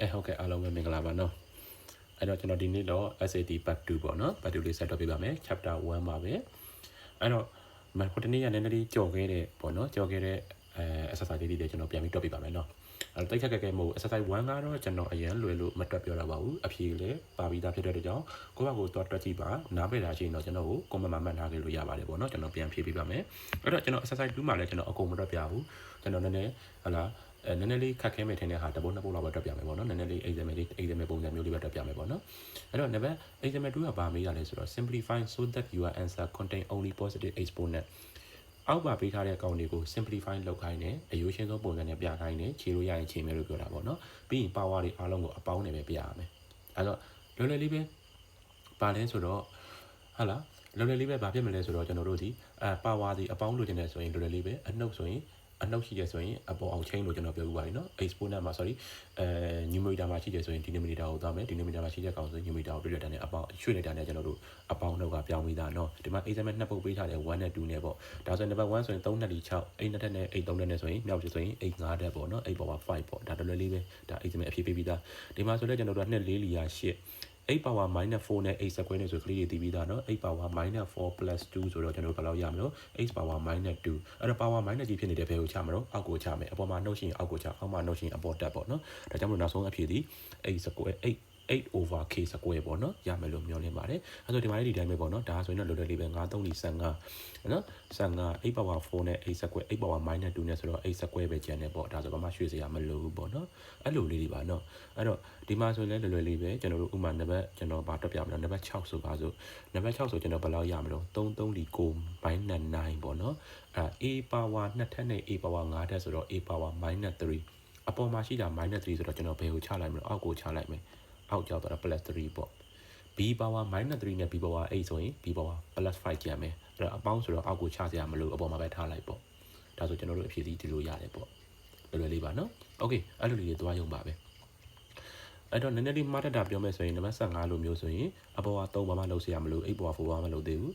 အဲဟုတ်ကဲ့အားလုံးပဲမင်္ဂလာပါနော်အဲ့တော့ကျွန်တော်ဒီနေ့တော့ SAT part 2ပေါ့နော် part 2လေးဆက်တော့ပြပါမယ် chapter 1ပါပဲအဲ့တော့မခုတနေ့ကနည်းနည်းလေးကြော်ခဲ့တဲ့ပေါ့နော်ကြော်ခဲ့တဲ့အဲ exercise လေးတွေကျွန်တော်ပြန်ပြီးတွက်ပြပါမယ်နော်အဲ့တော့တိတ်ခက်ခက်ခဲမဟုတ် exercise 1ကတော့ကျွန်တော်အရင်လွယ်လို့မတွက်ပြောတာပါဘူးအဖြေလည်းပါပြီးသားဖြစ်တဲ့အတွက်ကြောင့်ကိုယ့်ဘာကိုတွက်တွက်ကြည့်ပါနားပယ်တာရှိရင်တော့ကျွန်တော်ကို comment မှာမှတ်ထားခဲ့လို့ရပါတယ်ပေါ့နော်ကျွန်တော်ပြန်ဖြေပေးပါမယ်အဲ့တော့ကျွန်တော် exercise 2မှာလည်းကျွန်တော်အကုန်မတွက်ပြဘူးကျွန်တော်နည်းနည်းဟလာ အဲနည်းနည်းလေးခက်ခဲမယ်ထင်တဲ့ဟာတပုတ်နှစ်ပုတ်လောက်ပဲတွက်ပြမယ်ပေါ့နော်နည်းနည်းလေး exam လေး exam ပုံစံမျိုးလေးပဲတွက်ပြမယ်ပေါ့နော်အဲ့တော့ number exam 2ကပါမေးရလဲဆိုတော့ simplify so that your answer contain only positive exponent အောက်ပါပေးထားတဲ့အကောင်တွေကို simplify လုပ်ခိုင်းတယ်အယိုးရှင်းဆုံးပုံစံနဲ့ပြခိုင်းတယ်ခြေလို့ရရင်ခြေမယ်လို့ပြောတာပေါ့နော်ပြီးရင် power တွေအားလုံးကိုအပေါင်းနဲ့ပဲပြရမယ်အဲ့တော့လွယ်လွယ်လေးပဲပါလဲဆိုတော့ဟာလားလွယ်လွယ်လေးပဲဗာဖြစ်မလဲဆိုတော့ကျွန်တော်တို့ဒီအဲ power ဒီအပေါင်းလိုချင်တယ်ဆိုရင်လွယ်လွယ်လေးပဲအနှုတ်ဆိုရင် အနှုတ်ရှိတယ်ဆိုရင်အပေါ်အောင် chain လို့ကျွန်တော်ပြောပြပါလိမ့်နော် exponent မှာ sorry အဲ numerator မှာရှိတယ်ဆိုရင် denominator ကိုသွားမယ် denominator မှာရှိတဲ့ကောင်ဆိုရင် numerator ကိုတွေ့ရတဲ့နဲ့အပေါင်းရွှေ့လိုက်တာနဲ့ကျွန်တော်တို့အပေါင်းနှုတ်ကပြောင်းပြီးသားနော်ဒီမှာ exam နှစ်ပုတ်ပေးထားတယ်1နဲ့2နဲ့ပေါ့ဒါဆိုရင် number 1ဆိုရင်3နဲ့6 8နဲ့နဲ့8 3နဲ့ဆိုရင်မြောက်ဆိုရင်8 5တက်ပေါ့နော်8ပေါ်မှာ5ပေါ့ဒါတော်တော်လေးပဲဒါ exam အဖြေပေးပြီးသားဒီမှာဆိုလည်းကျွန်တော်တို့က2 4လီယာ8 8 power minus 4နဲ့8 square နဲ့ဆိုကလေးတွေတည်ပြီးသားเนาะ8 power minus 4 plus 2ဆိုတော့ကျွန်တော်တို့ဘယ်လောက်ရမလို့8 power minus 2အဲ့တော့ power minus ကြီးဖြစ်နေတဲ့ဘယ်ကိုချမလို့အောက်ကိုချမယ်အပေါ်မှာနှုတ်ရှင်အောက်ကိုချအောက်မှာနှုတ်ရှင်အပေါ်တက်ပေါ့เนาะဒါကြောင့်မလို့နောက်ဆုံးအဖြစ်ဒီ8 square 8 8 over k square ပေါ့နော်ရမယ်လို့မျှော်လင့်ပါတယ်အဲဆိုဒီမှာလေးဒီတိုင်းပဲပေါ့နော်ဒါဆိုရင်တော့လွယ်လွယ်လေးပဲ9 3 15နော်15 8 power 4နဲ့8 square 8 power minus 2နဲ့ဆိုတော့8 square ပဲကျန်တယ်ပေါ့ဒါဆိုဘာမှရွှေ့စရာမလိုဘူးပေါ့နော်အဲ့လိုလေးတွေပါနော်အဲ့တော့ဒီမှာဆိုရင်လည်းလွယ်လွယ်လေးပဲကျွန်တော်တို့ဥမာနံပါတ်ကျွန်တော်ဗာတွက်ပြမလို့နံပါတ်6ဆိုပါဆိုနံပါတ်6ဆိုကျွန်တော်ဘယ်လောက်ရမလို့3 3လီ9 minus 9ပေါ့နော်အဲ a power 2ထက်နဲ့ a power 5ထက်ဆိုတော့ a power minus 3အပေါ်မှာရှိတာ minus 3ဆိုတော့ကျွန်တော်ဘယ်ကိုချလိုက်မလို့အောက်ကိုချလိုက်မယ် အောက်ရောက်သွားတာ plus 3ပေါ့ b power minus 3နဲ့ b power 8ဆိုရင် b power plus 5ကျန်မယ်အဲ့တော့အပေါင်းဆိုတော့အောက်ကိုချစရာမလိုအပေါ်မှာပဲထားလိုက်ပေါ့ဒါဆိုကျွန်တော်တို့အဖြေစီဒီလိုရတယ်ပေါ့လွယ်လွယ်လေးပါနော် okay အဲ့လိုလေးတွေသွားရုံပါပဲအဲ့တော့နည်းနည်းလေးမှားတတ်တာပြောမယ်ဆိုရင်နံပါတ်15လိုမျိုးဆိုရင်အပေါ်က3ဘာမှလုံးစရာမလို8ဘာ4ဘာမှလုံးသေးဘူး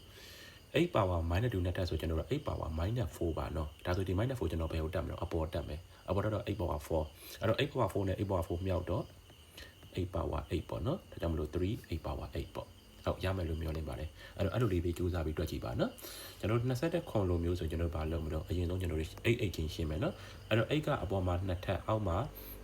8 power minus 2နဲ့တက်ဆိုကျွန်တော်တို့8 power minus 4ပါနော်ဒါဆိုဒီ minus 4ကျွန်တော်ဘယ်ကိုတက်မလဲအပေါ်တက်မယ်အပေါ်တော့8 power 4အဲ့တော့8 power 4နဲ့8 power 4မြောက်တော့ 8 power 8ပေါ့နော်ဒါကြောင့်မလို့3 8 power 8ပေါ့ ဟုတ်ရမယ်လို့မျှော်လင့်ပါတယ်အဲ့တော့အဲ့လိုလေးပဲစူးစမ်းပြီးတွက်ကြည့်ပါနော်ကျွန်တော်20ခွန်လိုမျိုးဆိုကျွန်တော်ဘာလုပ်မလို့အရင်ဆုံးကျွန်တော်တို့8 8ချင်းရှင်းမယ်နော်အဲ့တော့8ကအပေါ်မှာ2ထပ်အောက်မှာ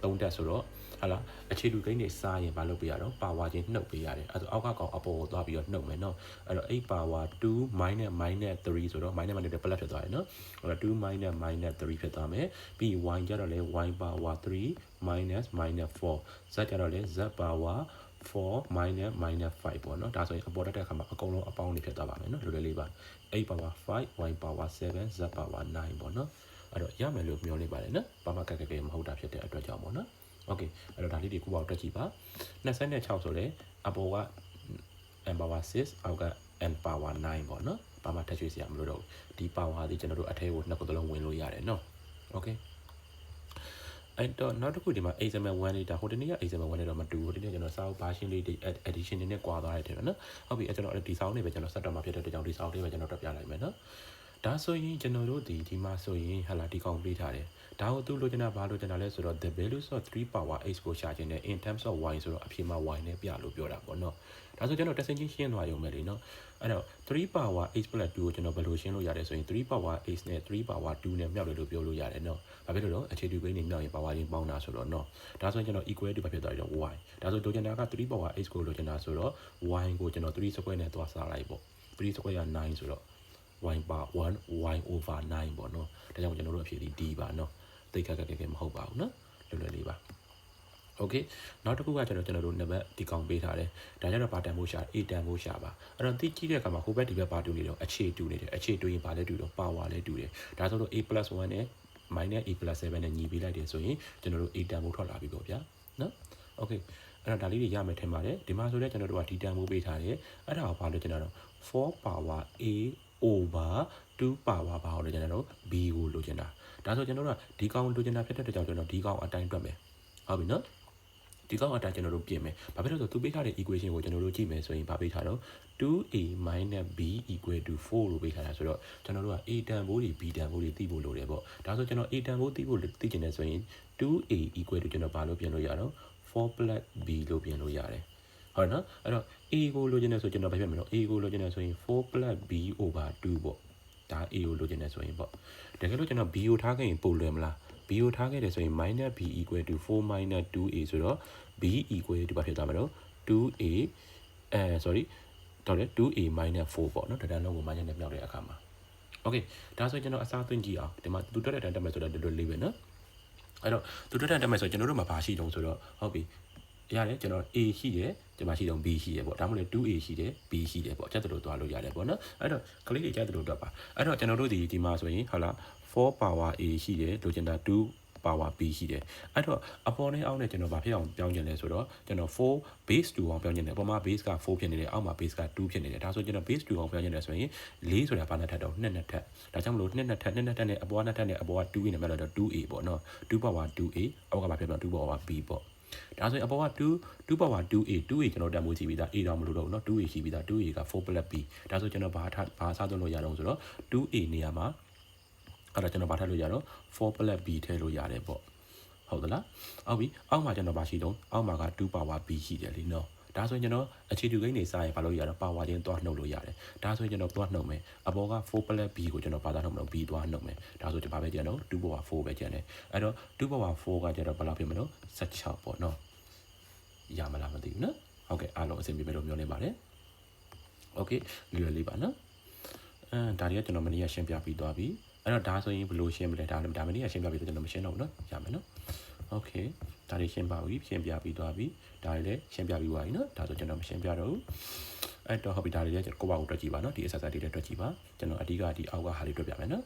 3တက်ဆိုတော့ဟာလာအခြေလူကိန်းတွေစားရင်ဘာလုပ်ပေးရတော့ပါဝါချင်းနှုတ်ပေးရတယ်အဲ့ဒါအောက်ကကောင်အပေါ်ကိုသွားပြီးတော့နှုတ်မယ်နော်အဲ့တော့8 power 2 minus minus 3ဆိုတော့ minus minus ပလက်ဖြစ်သွားတယ်နော်အဲ့တော့2 minus minus 3ဖြစ်သွားမယ်ပြီး y ကြတော့လေ y power 3 minus minus 4 z ကြတော့လေ z power 4 minus minus 5ပေါ့နော်ဒါဆိုရင်အပေါ်တက်တဲ့အခါမှာအကုန်လုံးအပေါင်းတွေဖြစ်သွားပါမယ်နော်လွယ်လွယ်လေးပါ8 power 5 y power 7 z power 9ပေါ့နော်အဲ့တော့ရမယ်လို့မျှော်လင့်ပါတယ်နော်ဘာမှကက်ကက်ကမဟုတ်တာဖြစ်တဲ့အတွက်ကြောင့်ပေါ့နော်โอเคအဲ့တော့ဒါလေးတွေကိုပေါ့တွက်ကြည့်ပါ26ဆိုလဲအပေါ်က n power 6အောက်က n power 9ပေါ့နော်ဘာမှထပ်ရွှေ့စရာမလိုတော့ဘူးဒီ power ဒီကျွန်တော်တို့အထဲကိုနှစ်ခုသလုံးဝင်လို့ရတယ်နော်โอเค အဲ့တော့နောက်တစ်ခုဒီမှာ exam 1လေးဒါဟိုတနေ့က exam 1လေးတော့မတူဘူးဟိုတနေ့ကျွန်တော်စာအုပ် version လေးတွေ edition တွေနဲ့ကွာသွားတယ်တဲ့နော်ဟုတ်ပြီအဲ့ကျွန်တော်ဒီစာအုပ်လေးပဲကျွန်တော်ဆက်တော့မှာဖြစ်တဲ့အတွက်ကြောင့်ဒီစာအုပ်လေးပဲကျွန်တော်တက်ပြလိုက်မယ်နော်ဒါဆိုရင်ကျွန်တော်တို့ဒီဒီမှာဆိုရင်ဟာလာဒီကောင်ပေးထားတယ် ဒါကိုသူလိုချင်တာဘာလိုချင်တာလဲဆိုတော့ the values of 3 power x ကိုရှာခြင်းနဲ့ in terms of y ဆိုတော့အဖြစ်မှာ y နဲ့ပြလို့ပြောတာပေါ့နော်ဒါဆိုကျွန်တော်တက်စင်ချင်းရှင်းသွားရုံပဲလေနော်အဲ့တော့3 power x 2ကိုကျွန်တော်ဘယ်လိုရှင်းလို့ရလဲဆိုရင်3 power x နဲ့3 power 2နဲ့မြောက်တယ်လို့ပြောလို့ရတယ်နော်ဘာဖြစ်လို့လဲအခြေတူကိန်းနေမြောက်ရင် power ချင်းပေါင်းတာဆိုတော့နော်ဒါဆိုရင်ကျွန်တော် equal to ဘာဖြစ်သွားပြီတော့ y ဒါဆိုလိုချင်တာက3 power x ကိုလိုချင်တာဆိုတော့ y ကိုကျွန်တော်3 square နဲ့သွားစားလိုက်ပေါ့3 square က9ဆိုတော့ y bar 1 y over 9ပေါ့နော်ဒါကြောင့်ကျွန်တော်တို့အဖြေဒီ d ပါနော် တိတ်ခက်ခက်ခက်ခက်မဟုတ်ပါဘူးနော်လွယ်လွယ်လေးပါโอเคနောက်တစ်ခုကကျွန်တော်ကျွန်တော်တို့နံပါတ်ဒီကောင်ပေးထားတယ်ဒါကြတော့ဘာတန်ဖို့ရှာ A တန်ဖို့ရှာပါအဲ့တော့တိကြည့်တဲ့အခါမှာဟိုဘက်ဒီဘက်ဘာတူနေတော့အခြေတူနေတယ်အခြေတူရင်ဘာလဲတူတော့ power လဲတူတယ်ဒါဆိုတော့ A + 1နဲ့ minus A + 7နဲ့ညီပေးလိုက်တယ်ဆိုရင်ကျွန်တော်တို့ A တန်ဖို့ထွက်လာပြီပေါ့ဗျာနော်โอเคအဲ့တော့ဒါလေးတွေရမယ်ထင်ပါတယ်ဒီမှာဆိုလည်းကျွန်တော်တို့ကဒီတန်ဖို့ပေးထားတယ်အဲ့ဒါကိုဘာလို့ကျွန်တော်တို့4 power A over 2 power ဘာလို့လဲကျွန်တော်တို့ b ကိုလိုချင်တာဒါဆိုကျွန်တော်တို့ကဒီကောင်လိုချင်တာဖြစ်တဲ့အတွက်ကြောင့်ကျွန်တော်ဒီကောင်အတိုင်းတွက်မယ်ဟုတ်ပြီနော်ဒီကောင်အတိုင်းကျွန်တော်တို့ပြင်မယ်ဘာဖြစ်လို့ဆိုသူပေးထားတဲ့ equation ကိုကျွန်တော်တို့ကြည့်မယ်ဆိုရင်ဘာပေးထားတော့ 2a b equal to 4လို့ပေးထားတာဆိုတော့ကျွန်တော်တို့က a တန်ဖိုးတွေ b တန်ဖိုးတွေသိဖို့လိုတယ်ပေါ့ဒါဆိုကျွန်တော် a တန်ဖိုးသိဖို့သိချင်တယ်ဆိုရင် 2a equal to ကျွန်တော်ဘာလို့ပြင်လို့ရတော့4 4 plus b လို့ပြင်လို့ရတယ် ဟုတ်နော်အဲ့တော့ a ကိုလိုချင်တယ်ဆိုကျွန်တော်ဘာဖြစ်မလို့ a ကိုလိုချင်တယ်ဆိုရင်4 plus b over 2ပေါ့ဒါ a ကိုလိုချင်တယ်ဆိုရင်ပေါ့တကယ်လို့ကျွန်တော် b ကိုထားခဲ့ရင်ပိုလွယ်မလား b ကိုထားခဲ့တယ်ဆိုရင် minus b equal to 4 minus 2a ဆိုတော့ b equal to ဘာဖြစ်သွားမလို့ 2a အဲ sorry တော့လေ 2a minus 4ပေါ့နော်ဒါတန်းလုံးကို minus နဲ့မြောက်တဲ့အခါမှာ okay ဒါဆိုကျွန်တော်အစားသွင်းကြည့်အောင်ဒီမှာသူတွက်တဲ့တန်းတက်မယ်ဆိုတော့ဒီလိုလေးပဲနော်အဲ့တော့သူတွက်တဲ့တန်းတက်မယ်ဆိုကျွန်တော်တို့မှာဘာရှိတုံးဆိုတော့ဟုတ်ပြီ ရတယ်ကျွန်တော် A ရှိတယ်ဒီမှာရှိတော့ B ရှိတယ်ပေါ့ဒါမှမဟုတ် 2A ရှိတယ် B ရှိတယ်ပေါ့ကျက်တလို့သွားလို့ရတယ်ပေါ့နော်အဲ့တော့ကလေးတွေကျက်တလို့တော့ပါအဲ့တော့ကျွန်တော်တို့ဒီဒီမှာဆိုရင်ဟုတ်လား4 power A ရှိတယ်လိုချင်တာ2 power b ရှိတယ်အဲ့တော့အပေါ်နဲ့အောက်နဲ့ကျွန်တော်ဗာဖြစ်အောင်ပြောင်းကျင်လဲဆိုတော့ကျွန်တော်4 base 2အောင်ပြောင်းကျင်တယ်အပေါ်မှာ base က4ဖြစ်နေတယ်အောက်မှာ base က2ဖြစ်နေတယ်ဒါဆိုကျွန်တော် base 2အောင်ပြောင်းကျင်တယ်ဆိုရင်4ဆိုတာဘာနဲ့ထပ်တော့2နဲ့ထပ်ဒါကြောင့်မလို့2နဲ့ထပ်2နဲ့ထပ်နဲ့အပေါ်နဲ့ထပ်နဲ့အပေါ်က2နဲ့မြတ်လို့တော့ 2a ပေါ့နော်2 power 2a အောက်ကဘာဖြစ်တော့2 power b ပေါ့ ဒါဆိုရင်အပေါ်က2 2 power 2a 2a ကျွန်တော်တတ်မိုးကြည့်ပြီးသား a တော့မလို့တော့ဘူးเนาะ 2a ရှိပြီးသား 2a က4 plus b ဒါဆိုကျွန်တော်ဘာထဘာစားသွင်းလို့ရတော့ဆိုတော့ 2a နေရာမှာအဲ့တော့ကျွန်တော်ဘာထည့်လို့ရတော့4 plus b ထည့်လို့ရတယ်ပေါ့ဟုတ်သလားဟုတ်ပြီအောက်မှာကျွန်တော်ဘာရှိတော့အောက်မှာက2 power b ရှိတယ်လीနော် ဒါဆိုရင်ကျွန်တော်အခြေတူကိန်းနေစားရင်ဘာလို့ရတော့ power ချင်းသွားနှုတ်လို့ရတယ်ဒါဆိုရင်ကျွန်တော်သွားနှုတ်မယ်အပေါ်က4 plus b ကိုကျွန်တော်ဘာသာနှုတ်မလို့ b သွားနှုတ်မယ်ဒါဆိုကျွန်တော်ဘာပဲကျန်တော့2 power 4ပဲကျန်တယ်အဲ့တော့2 power 4ကကျတော့ဘယ်လောက်ဖြစ်မလို့16ပေါ့နော်ရမလားမသိဘူးနော်ဟုတ်ကဲ့အားလုံးအဆင်ပြေမယ်လို့မျှော်လင့်ပါတယ်โอเคလွယ်လေးပါနော်အဲဒါတွေကကျွန်တော်မနေ့ကရှင်းပြပြီးသွားပြီအဲ့တော့ဒါဆိုရင်ဘယ်လိုရှင်းမလဲဒါလည်းဒါမနေ့ကရှင်းပြပြီးတော့ကျွန်တော်မရှင်းတော့ဘူးเนาะရမယ်เนาะโอเค ဒါတွေရှင်းပါပြီရှင်းပြပြီးသွားပြီဒါတွေလည်းရှင်းပြပြီးသွားပြီเนาะဒါဆိုကျွန်တော်မရှင်းပြတော့ဘူးအဲ့တော့ဟုတ်ပြီဒါတွေလည်းကိုယ့်ဘာကိုတွက်ကြည့်ပါเนาะဒီ exercise တွေလည်းတွက်ကြည့်ပါကျွန်တော်အဓိကဒီအောက်ကဟာလေးတွက်ပြမယ်เนาะ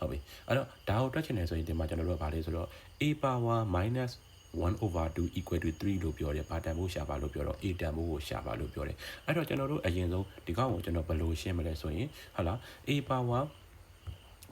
ဟုတ်ပြီအဲ့တော့ဒါကိုတွက်ချင်တယ်ဆိုရင်ဒီမှာကျွန်တော်တို့ကဘာလဲဆိုတော့ a power minus 1 over 2 equal to 3လို့ပြောတယ်။ဘာတန်ဖို့ရှာပါလို့ပြောတော့ a တန်ဖို့ကိုရှာပါလို့ပြောတယ်။အဲ့တော့ကျွန်တော်တို့အရင်ဆုံးဒီကောင်ကိုကျွန်တော်ဘယ်လိုရှင်းမလဲဆိုရင်ဟုတ်လား a power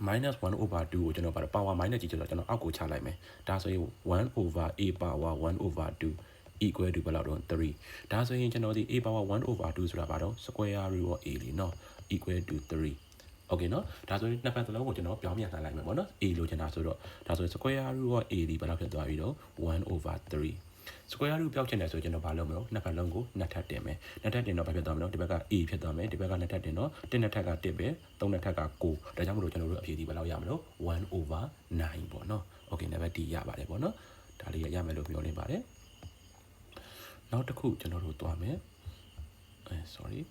minus 1 over 2ကိုကျွန်တော်ပါတော့ power minus ကြီးကျတော့ကျွန်တော်အောက်ကိုချလိုက်မယ်ဒါဆိုရင်1 over a power 1 over 2 equal to ဘယ်လောက်တော့3ဒါဆိုရင်ကျွန်တော်ဒီ a power 1 over 2ဆိုတာပါတော့ square root of a လीเนาะ equal to 3 okay เนาะဒါဆိုရင်နှစ်ဖက်စလုံးကိုကျွန်တော်ပြောင်းပြန်လှန်လိုက်မယ်ပေါ့နော် a လို့ကျွန်တော်ဆိုတော့ဒါဆိုရင် square root of a ဒီဘယ်လောက်ဖြစ်သွားပြီတော့1 over 3 square root ပြောက်ချင်တယ်ဆိုကျွန်တော်ဘာလုပ်မလို့နှစ်ဖက်လုံးကိုနှစ်ထပ်တင်မယ်နှစ်ထပ်တင်တော့ဘာဖြစ်သွားမလို့ဒီဘက်က a ဖြစ်သွားမယ်ဒီဘက်ကနှစ်ထပ်တင်တော့တစ်နှစ်ထပ်က1ပဲသုံးနှစ်ထပ်က9ဒါကြောင့်မလို့ကျွန်တော်တို့အဖြေဒီဘယ်လောက်ရမလို့1 over 9ပေါ့နော် okay နံပါတ် D ရပါတယ်ပေါ့နော်ဒါလေးရမယ်လို့ပြောနေပါတယ်နောက်တစ်ခုကျွန်တော်တို့သွားမယ်အဲ sorry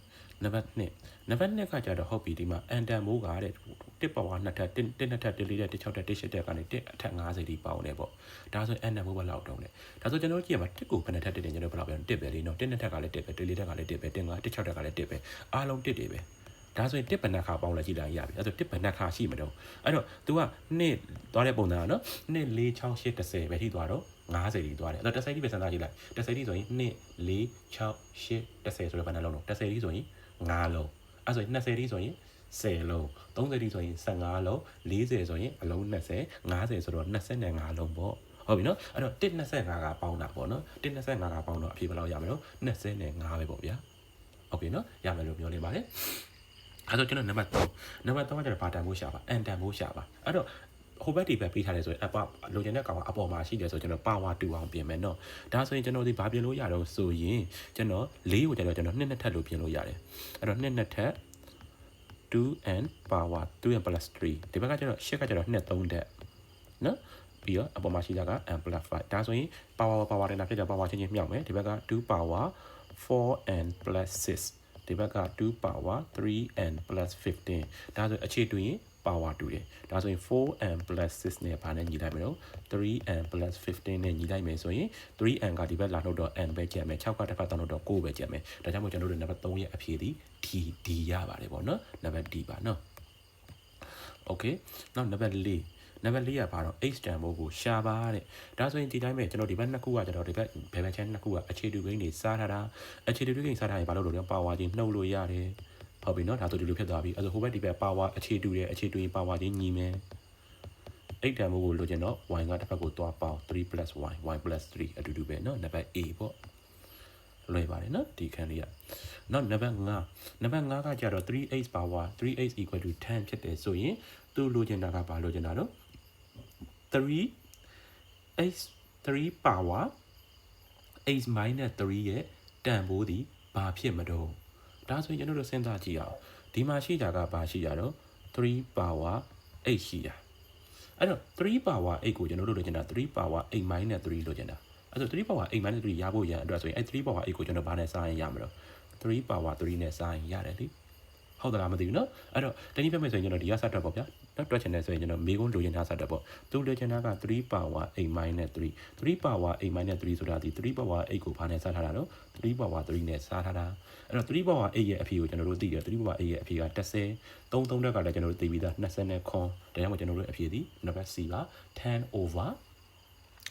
နံပါတ်2နံပါတ်2ကကြတော့ဟုတ်ပြီဒီမှာအန်တန်မိုးကတဲ့တစ်ပါဝါနှစ်ထပ်တစ်တစ်နှစ်ထပ်တစ်လေးတက်တစ်6တက်တစ်8တက်ကနေတစ်အထက်50ဒီပေါင်းနေပေါ့ဒါဆိုရင်အန်တန်မိုးဘယ်လောက်တုံးလဲဒါဆိုကျွန်တော်ကြည့်ရမှာတစ်ကိုဘယ်နှစ်ထပ်တစ်တင်ကျွန်တော်ဘယ်လောက်ပြန်တစ်ပဲလေနော်တစ်နှစ်ထက်ကလည်းတစ်ပဲတစ်လေးတက်ကလည်းတစ်ပဲတစ်ငါတစ်6တက်ကလည်းတစ်ပဲအားလုံးတစ်တွေပဲဒါဆိုရင်တစ်ပနခါပေါင်းလိုက်ကြည့်လိုက်ရပြီအဲ့ဆိုတစ်ပနခါရှိမတော့အဲ့တော့ तू ကနှစ်သွားတဲ့ပုံစံကနော်နှစ်4 6 8 10ပဲထိသွားတော့90ဒီသွားတယ်အဲ့တော့10ဒီပဲစဉ်းစားကြည့်လိုက်10ဒီဆိုရင်2 4 6 8 10ဆိုတော့ဘယ်နှလုံးလုံး10ဒီဆိုရင် 5လုံးအဲ့ဆိုရင်20တိဆိုရင်10လုံး30တိဆိုရင်15လုံး40ဆိုရင်အလုံး20 50ဆိုတော့25လုံးပေါ့ဟုတ်ပြီနော်အဲ့တော့125ကပေါင်းတာပေါ့နော်125ကပေါင်းတော့အဖြေဘယ်လောက်ရမလဲနော်25ပဲပေါ့ဗျာဟုတ်ပြီနော်ရမယ်လို့ပြောနေပါတယ်အဲ့တော့ကျွန်တော်နံပါတ်3နံပါတ်3ကကျွန်တော်ဘာတန်ဖို့ရှာပါအန်တန်ဖို့ရှာပါအဲ့တော့ ဟိုဘက်ဒီဘက်ပေးထားတယ်ဆိုရင်အပလိုချင်တဲ့ကောင်ကအပေါ်မှာရှိတယ်ဆိုကျွန်တော်ပါဝါတူအောင်ပြင်မယ်နော်ဒါဆိုရင်ကျွန်တော်ဒီဘာပြင်လို့ရတော့ဆိုရင်ကျွန်တော်၄ကိုကျတော့ကျွန်တော်နှစ်နှစ်ထပ်လို့ပြင်လို့ရတယ်အဲ့တော့နှစ်နှစ်ထပ် 2n power 2n plus 3ဒီဘက်ကကျတော့8ကကျတော့2 3တက်နော်ပြီးတော့အပေါ်မှာရှိတာက n plus 5ဒါဆိုရင် power power တဲ့နာဖြစ်ကြ power ချင်းချင်းမြောက်မယ်ဒီဘက်က2 power 4n plus 6ဒီဘက်က2 power 3n plus 15ဒါဆိုအခြေတူရင် power တူတယ်ဒါဆိုရင် 4n plus 6နဲ့ဘာနဲ့ညီလိုက်မလို့ 3n plus 15နဲ့ညီလိုက်မယ်ဆိုရင် 3n ကဒီဘက်လာနှုတ်တော့ n ပဲကျန်မယ်6ကတစ်ဖက်တောင်းတော့9ပဲကျန်မယ်ဒါကြောင့်မို့ကျွန်တော်တို့နံပါတ်3ရဲ့အဖြေသည် d d ရပါတယ်ပေါ့နော်နံပါတ် d ပါနော် okay နောက်နံပါတ်4နံပါတ်4ကဘာတော့ h တန်ဖို့ကိုရှာပါတဲ့ဒါဆိုရင်ဒီတိုင်းပဲကျွန်တော်ဒီဘက်နှစ်ခုကကျွန်တော်ဒီဘက်ဘယ်ဘက်ချမ်းနှစ်ခုကအခြေတူကိန်းတွေစားထားတာအခြေတူကိန်းစားထားရင်ဘာလို့လို့လဲပါဝါချင်းနှုတ်လို့ရတယ် ဟုတ်ပြီနော်ဒါဆိုဒီလိုဖြစ်သွားပြီအဲ့ဆိုဟိုဘက်ဒီဘက် power အခြေတူတယ်အခြေတူရင် power ချင်းညီမယ်အဲ့တန်ဖိုးကိုလိုချင်တော့ y ကတစ်ဖက်ကိုသွားပေါင်း3 y y 3အတူတူပဲနော်နံပါတ် a ပေါ့လွယ်ပါတယ်နော်ဒီခန်းလေးကနောက်နံပါတ်5နံပါတ်5ကကြတော့ 3x power 3x equal to 10ဖြစ်တယ်ဆိုရင်သူလိုချင်တာကဘာလိုချင်တာတော့ 3x 3 power x minus 3ရဲ့တန်ဖိုးဒီဘာဖြစ်မတော့ ဒါဆိုရင်ကျွန်တော်တို့စဉ်းစားကြည့်အောင်ဒီမှာရှိတာကဘာရှိကြတော့3 power 8ရှိတာအဲ့တော့3 power 8ကိုကျွန်တော်တို့လိုချင်တာ3 power 8 minus 3လိုချင်တာအဲ့တော့3 power 8 minus 3ရဖို့ရန်အတွက်ဆိုရင်အဲ့3 power 8ကိုကျွန်တော်ဘာနဲ့စားရင်ရမလို့3 power 3နဲ့စားရင်ရတယ်လေ ဟုတ်သလားမသိဘူးနော်အဲ့တော့တနည်းပြောမယ်ဆိုရင်ကျွန်တော်ဒီကစတွက်ပေါ့ဗျာတွက်ချင်တယ်ဆိုရင်ကျွန်တော်မေကုန်းလိုချင်တာစတွက်ပေါ့သူလိုချင်တာက3 power 8 minus 3 3 power 8 minus 3ဆိုတာဒီ3 power 8ကိုဘာနဲ့စားထားတာတော့3 power 3နဲ့စားထားတာအဲ့တော့3 power 8ရဲ့အဖြေကိုကျွန်တော်တို့သိတယ်3 power 8ရဲ့အဖြေက10 3 3တက်ကလည်းကျွန်တော်တို့သိပြီးသား29ဒါကြောင့်ကျွန်တော်တို့အဖြေဒီ number C က10 over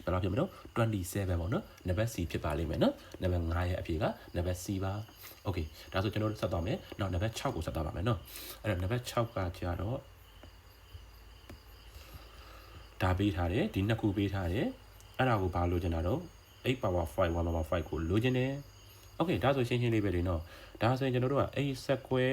ဘယ်လောက်ဖြစ်မလို့27ပေါ့နော်နံပါတ် C ဖြစ်ပါလိမ့်မယ်နော်နံပါတ်9ရဲ့အဖြေကနံပါတ် C ပါ Okay ဒါဆိုကျွန်တော်ဆက်သွားမယ်နောက်နံပါတ်6ကိုဆက်သွားပါမယ်နော်အဲ့တော့နံပါတ်6ကကြာတော့ဒါပေးထားတယ်ဒီနှစ်ခုပေးထားတယ်အဲ့ဒါကိုဘာလိုချင်တာတော့8 power 5 1 power 5ကိုလိုချင်တယ် Okay ဒါဆိုရှင်းရှင်းလေးပဲလေနော်ဒါဆိုရင်ကျွန်တော်တို့က a စက်ခွဲ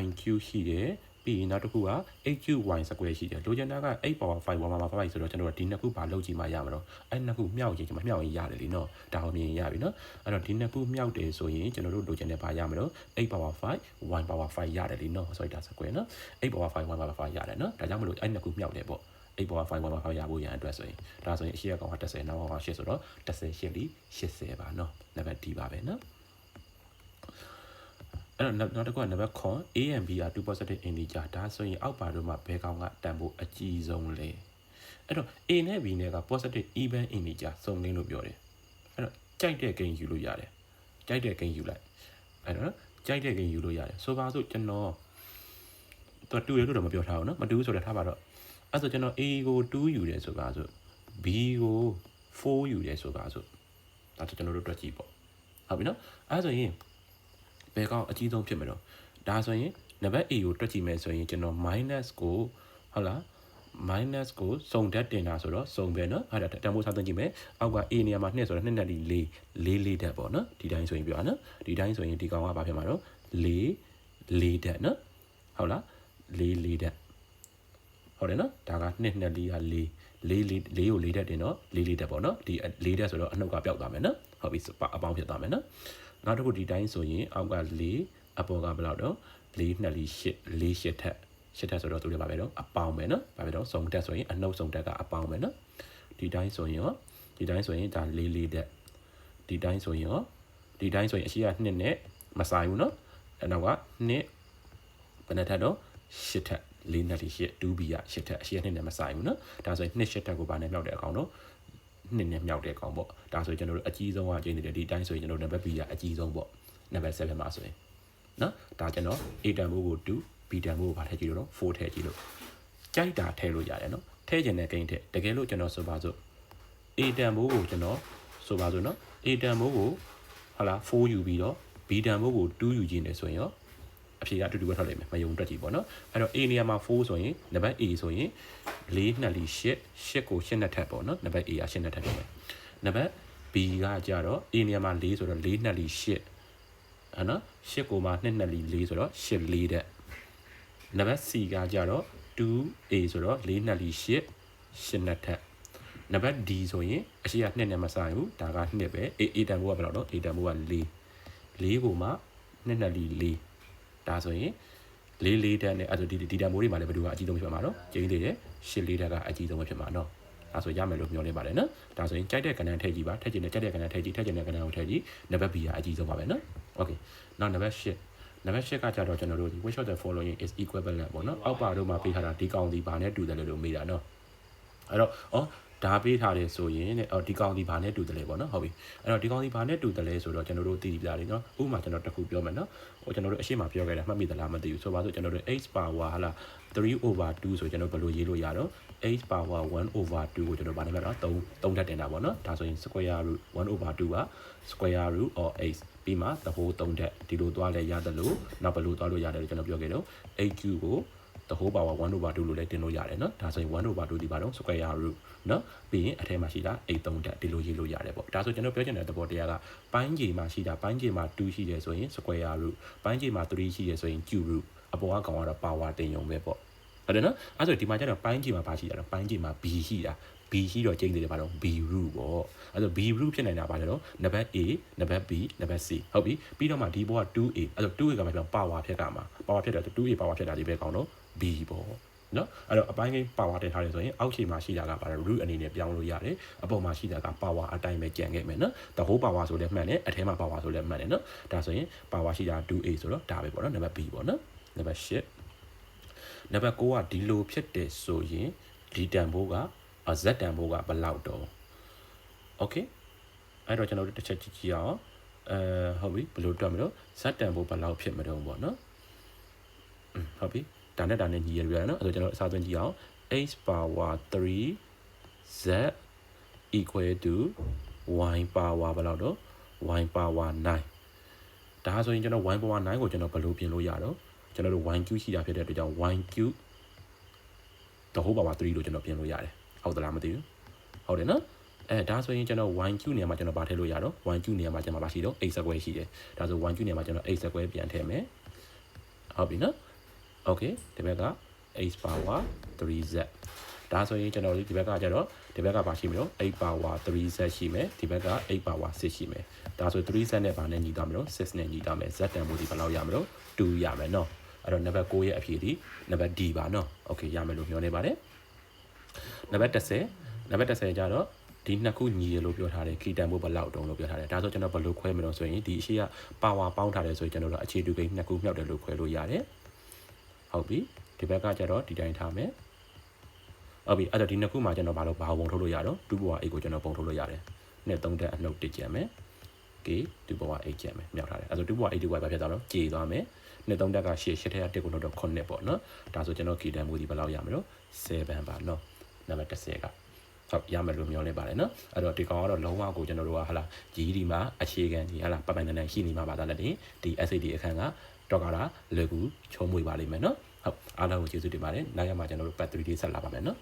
y q ရှိတယ် ပြီးရင်နောက်တစ်ခုက 8qy square ရှိတယ်လိုချင်တာက8 power 5 1 power 5ဆိုတော့ကျွန်တော်တို့ဒီနှစ်ခုဘာလုပ်ကြည့်မှရမှာတော့အဲ့နှစ်ခုမြောက်ရင်ကျွန်မမြောက်ရင်ရတယ်လीနော်ဒါအောင်မြင်ရပြီနော်အဲ့တော့ဒီနှစ်ခုမြောက်တယ်ဆိုရင်ကျွန်တော်တို့လိုချင်တဲ့ဘာရမှာတော့8 power 5 1 power 5ရတယ်လीနော် sorry ဒါ square နော်8 power 5 1 power 5ရတယ်နော်ဒါကြောင့်မလို့အဲ့နှစ်ခုမြောက်တယ်ပေါ့8 power 5 1 power 5ရဖို့ရန်အတွက်ဆိုရင်ဒါဆိုရင်အရှိရကောင်က30နောက်ကောင်က80ဆိုတော့30ရှစ်လီ80ပါနော်နံပါတ် D ပါပဲနော် အဲ့တော့နောက်တစ်ခုကနံပါတ်ခွန် A and B က2 positive integer ဒါဆိုရင်အောက်ပါတို့မှာဘယ်ကောင်ကတန်ဖို့အကြီးဆုံးလဲအဲ့တော့ A နဲ့ B နဲ့က positive even integer စုံလင်းလို့ပြောတယ်အဲ့တော့ကြိုက်တဲ့ဂိမ်းယူလို့ရတယ်ကြိုက်တဲ့ဂိမ်းယူလိုက်အဲ့တော့ကြိုက်တဲ့ဂိမ်းယူလို့ရတယ်ဆိုပါစို့ကျွန်တော်တော့တူတယ်လို့တော့မပြောထားဘူးเนาะမတူဘူးဆိုတော့ထားပါတော့အဲ့ဆိုကျွန်တော် A ကို2ယူတယ်ဆိုပါစို့ B ကို4ယူတယ်ဆိုပါစို့ဒါဆိုကျွန်တော်တို့တွက်ကြည့်ပေါ့ဟုတ်ပြီเนาะအဲ့ဆိုရင် ဘယ်ကောင်အကြီးဆုံးဖြစ်မလို့ဒါဆိုရင်နံပါတ် A ကိုတွက်ကြည့်မယ်ဆိုရင်ကျွန်တော် minus ကိုဟုတ်လား minus ကိုစုံဓာတ်တင်တာဆိုတော့စုံပဲเนาะအဲ့ဒါတန်ဖိုးစားသွင်းကြည့်မယ်အောက်က A နေရာမှာ2ဆိုတော့2နဲ့4 4 4ဓာတ်ပေါ့เนาะဒီတိုင်းဆိုရင်ပြောရနော်ဒီတိုင်းဆိုရင်ဒီကောင်ကဘာဖြစ်မှာတော့4 4ဓာတ်เนาะဟုတ်လား4 4ဓာတ်ဟုတ်တယ်နော်ဒါက2နဲ့4က4 4 4ကို4ဓာတ်တင်တော့4 4ဓာတ်ပေါ့နော်ဒီ4ဓာတ်ဆိုတော့အနှုတ်ကပျောက်သွားမယ်နော်ဟုတ်ပြီအပေါင်းဖြစ်သွားမယ်နော် နောက်တစ်ခုဒီတိုင်းဆိုရင်အောက်က4အပေါ်ကဘယ်လောက်တော့4နဲ့4 8 4 8ထက်ရှစ်ထက်ဆိုတော့သူတွေပါပဲတော့အပေါင်းပဲနော်ပါပဲတော့စုံတက်ဆိုရင်အနှုတ်စုံတက်ကအပေါင်းပဲနော်ဒီတိုင်းဆိုရင်ရောဒီတိုင်းဆိုရင်ဒါလေးလေးတက်ဒီတိုင်းဆိုရင်ရောဒီတိုင်းဆိုရင်အရှိက2နဲ့မဆိုင်ဘူးနော်အဲနောက်က2ဘယ်နဲ့ထက်တော့ရှစ်ထက်လေးနဲ့လေးရှစ် 2b ကရှစ်ထက်အရှိက2နဲ့မဆိုင်ဘူးနော်ဒါဆိုရင်2ရှစ်ထက်ကိုပါနဲ့မြောက်တဲ့အကောင်တော့ နှစ်နဲ့မြောက်တဲ့အကောင်ပေါ့ဒါဆိုရင်ကျွန်တော်တို့အကြီးဆုံးကကျင်းနေတယ်ဒီတိုင်းဆိုရင်ကျွန်တော်တို့နံပါတ် B ကအကြီးဆုံးပေါ့နံပါတ်7မှာဆိုရင်နော်ဒါကျွန်တော် A တန်ဖိုးကို2 B တန်ဖိုးကိုဗာထည့်ကြည့်လို့တော့4ထည့်ကြည့်လို့ကြိုက်တာထည့်လို့ရတယ်နော်ထည့်ကျင်တဲ့ကိန်းထည့်တကယ်လို့ကျွန်တော်ဆိုပါစို့ A တန်ဖိုးကိုကျွန်တော်ဆိုပါစို့နော် A တန်ဖိုးကိုဟာလား4ယူပြီးတော့ B တန်ဖိုးကို2ယူခြင်းနေဆိုရင်ရော အဖြေကအတူတူပဲထွက်လိမ့်မယ်မယုံတွက်ကြည့်ပေါ့နော်အဲ့တော့ A နေရာမှာ4ဆိုရင်နံပါတ် A ဆိုရင်4နှစ်လီ8 8ကို8နှစ်ထပ်ပေါ့နော်နံပါတ် A က8နှစ်ထပ်ဖြစ်မယ်နံပါတ် B ကကြတော့ A နေရာမှာ4ဆိုတော့4နှစ်လီ8ဟဲ့နော်8ကိုမှ2နှစ်လီ4ဆိုတော့8 4တဲ့နံပါတ် C ကကြတော့ 2A ဆိုတော့4နှစ်လီ8 8နှစ်ထပ်နံပါတ် D ဆိုရင်အရှိက2နဲ့မဆိုင်ဘူးဒါက2ပဲ A A တန်ဖိုးကဘယ်လောက်တော့ A တန်ဖိုးက4 4ကိုမှ2နှစ်လီ4 ဒါဆိုရင်လေးလေးတက်နဲ့အဲ့ဒါဒီဒီတန်မိုးတွေမှာလည်းဘယ်သူကအကြီးဆုံးဖြစ်မှာနော်ကျင်းသေးတယ်ရှစ်လေးတက်ကအကြီးဆုံးပဲဖြစ်မှာနော်ဒါဆိုရမယ်လို့မျှော်လင့်ပါတယ်နော်ဒါဆိုရင်ကြိုက်တဲ့ကဏ္ဍထည့်ကြည့်ပါထည့်ချင်တဲ့ကြိုက်တဲ့ကဏ္ဍထည့်ကြည့်ထည့်ချင်တဲ့ကဏ္ဍကိုထည့်ကြည့်နံပါတ် B ကအကြီးဆုံးပါပဲနော်โอเคနောက်နံပါတ်8နံပါတ်8ကကြတော့ကျွန်တော်တို့ဒီ which of the following is equivalent ပေါ့နော်အောက်ပါတို့မှာပေးထားတာဒီကောင်ဒီဘာနဲ့တူတယ်လို့မေးတာနော်အဲ့တော့ဩ ဒါပေးထားတယ်ဆိုရင်တဲ့အော်ဒီကောင်ဒီဘာနဲ့တူတယ်လဲပေါ့နော်ဟုတ်ပြီအဲ့တော့ဒီကောင်ဒီဘာနဲ့တူတယ်လဲဆိုတော့ကျွန်တော်တို့သိကြတယ်နော်ဥပမာကျွန်တော်တစ်ခုပြောမယ်နော်ဟိုကျွန်တော်တို့အရှိမပြောခဲ့တာမှတ်မိသလားမသိဘူးဆိုပါစို့ကျွန်တော်တို့ x power ဟာလား3 over 2ဆိုကျွန်တော်ဘယ်လိုရေးလို့ရတော့ x power 1 over 2ကိုကျွန်တော်ဗာနဲ့မှတ်တော့3 3တက်တင်တာပေါ့နော်ဒါဆိုရင် square root 1 over 2က square root or x ပြီးမှ the whole 3တက်ဒီလိုသွားလဲရတယ်လို့နောက်ဘယ်လိုသွားလို့ရတယ်လို့ကျွန်တော်ပြောခဲ့တော့ x cube ကို the whole power 1 over 2လို့လည်းတင်လို့ရတယ်เนาะဒါဆိုရင်1 over 2ဒီပါတော့ square root เนาะပြီးရင်အထက်မှာရှိတာ8 3တက်ဒီလိုရေးလို့ရတယ်ပေါ့ဒါဆိုကျွန်တော်ပြောချင်တဲ့သဘောတရားကပိုင်းခြေမှာရှိတာပိုင်းခြေမှာ2ရှိတယ်ဆိုရင် square root ပိုင်းခြေမှာ3ရှိတယ်ဆိုရင် cube root အပေါ်ကကောင်ကတော့ power တင်ရုံပဲပေါ့ ဟုတ်တယ်နော်အဲ့ဆိုဒီမှာကျတော့ပိုင်းကြီးမှာပါရှိတာတော့ပိုင်းကြီးမှာ B ရှိတာ B ရှိတော့ကျင်းသေးတယ်ပါတော့ B root ပေါ့အဲ့ဆို B root ဖြစ်နေတာပါလေတော့နံပါတ် A နံပါတ် B နံပါတ် C ဟုတ်ပြီပြီးတော့မှဒီဘောက 2A အဲ့ဆို 2A ကမှကျွန်တော် power ဖြစ်တာမှာ power ဖြစ်တယ်ဆို 2A power ဖြစ်တာဒီပဲကောင်းတော့ B ပေါ့နော်အဲ့တော့အပိုင်းကိန်း power တင်ထားတယ်ဆိုရင်အောက်ခြေမှာရှိတာကပါတော့ root အနေနဲ့ပြောင်းလို့ရတယ်အပေါ်မှာရှိတာက power အတိုင်းပဲကြံခဲ့မယ်နော် the whole power ဆိုလည်းမှန်တယ်အထဲမှာ power ဆိုလည်းမှန်တယ်နော်ဒါဆိုရင် power ရှိတာ 2A ဆိုတော့ဒါပဲပေါ့နော်နံပါတ် B ပေါ့နော်နံပါတ်8နံပါတ်9ကဒီလိုဖြစ်တယ်ဆိုရင်ဒီတန်ဖိုးက z တန်ဖိုးကဘယ်လောက်တော့ okay အဲ့တော့ကျွန်တော်တို့တစ်ချက်ကြည့်ကြည့်အောင်အဲဟုတ်ပြီဘယ်လိုတွက်မလို့ z တန်ဖိုးဘယ်လောက်ဖြစ်မတော့ပေါ့နော်อืมဟုတ်ပြီ ဒါနဲ့ဒါနဲ့ညီရပြရနော်အဲ့တော့ကျွန်တော်အစားသွင်းကြည့်အောင် h power 3 z equal to y power ဘယ်လောက်တော့ y power 9ဒါဆိုရင်ကျွန်တော် y power 9ကိုကျွန်တော်ဘယ်လိုပြင်လို့ရတော့ကျွန်တော်တို့ y cube ရှိတာဖြစ်တဲ့အတွက်ကြောင့် y cube the whole power 3လို့ကျွန်တော်ပြင်လို့ရတယ်ဟုတ်သလားမသိဘူးဟုတ်တယ်နော်အဲဒါဆိုရင်ကျွန်တော် 1q နေရာမှာကျွန်တော်ဗာထည့်လို့ရတော့ 1q နေရာမှာကျွန်တော်ဗာရှိတော့ a square ရှိတယ်ဒါဆို 1q နေရာမှာကျွန်တော် a square ပြန်ထည့်မယ်ဟုတ်ပြီနော် okay ဒီဘက်က h power 3z ဒါဆိုရင်ကျွန်တော်ဒီဘက်ကကျတော့ဒီဘက်ကပါရှိမလို့8 power 3z ရှိမယ်ဒီဘက်က8 power 6ရှိမယ်ဒါဆို 3z နဲ့ဗာနဲ့ညီသွားမလို့6နဲ့ညီသွားမယ် z တန်ဖိုးဒီဘယ်လောက်ရမလို့2ရမယ်နော်အဲ့တော့နံပါတ်9ရဲ့အဖြေဒီနံပါတ် D ပါနော် okay ရမယ်လို့မျှော်နေပါတယ်နံပါတ်10နံပါတ်10ကျတော့ဒီနှစ်ခုညီရလို့ပြောထားတယ်ခီတန်ဖို့ဘယ်လောက်တုံးလို့ပြောထားတယ်ဒါဆိုကျွန်တော်ဘယ်လိုခွဲမလို့ဆိုရင်ဒီအရှိကပါဝါပေါင်းထားတယ်ဆိုရင်ကျွန်တော်တို့အခြေတူကိန်းနှစ်ခုမြောက်တယ်လို့ခွဲလို့ရတယ် ဟုတ်ပြီဒီဘက်ကကျတော့ဒီတိုင်းထားမယ်ဟုတ်ပြီအဲ့တော့ဒီနှစ်ခုမှာကျွန်တော်ဘာလို့ဘာပုံထုတ်လို့ရတော့2ဘဝ a ကိုကျွန်တော်ပုံထုတ်လို့ရတယ်နဲ့3တက်အနှုတ်တစ်ကျန်မယ် k 2ဘဝ a ကျန်မယ်မြောက်ထားတယ်အဲ့တော့2ဘဝ a 2ဘဝဘာဖြစ်သွားတော့ကြေသွားမယ်နဲ့3တက်ကရှေ့ရှစ်ထက်က1ကိုနှုတ်တော့9ပေါ့နော်ဒါဆိုကျွန်တော် k တန်မှုဒီဘယ်လောက်ရမလို့7ပါနော်နံပါတ်10ကဟုတ်ရမယ်လို့မျှော်လင့်ပါတယ်နော်အဲ့တော့ဒီကောင်ကတော့လုံးဝကိုကျွန်တော်တို့ကဟာလာကြီးဒီမှာအခြေခံကြီးဟာလာပပိုင်တန်တန်ရှိနေမှာပါသားလက်တင်ဒီ SAD အခန်းက တော့ကားတာလွယ်ကူချုံးမွေပါလိမ့်မယ်နော်ဟုတ်အားလုံးကိုကျေးဇူးတင်ပါတယ်နောက်ရမှာကျွန်တော်တို့ battery တွေဆက်လာပါမယ်နော်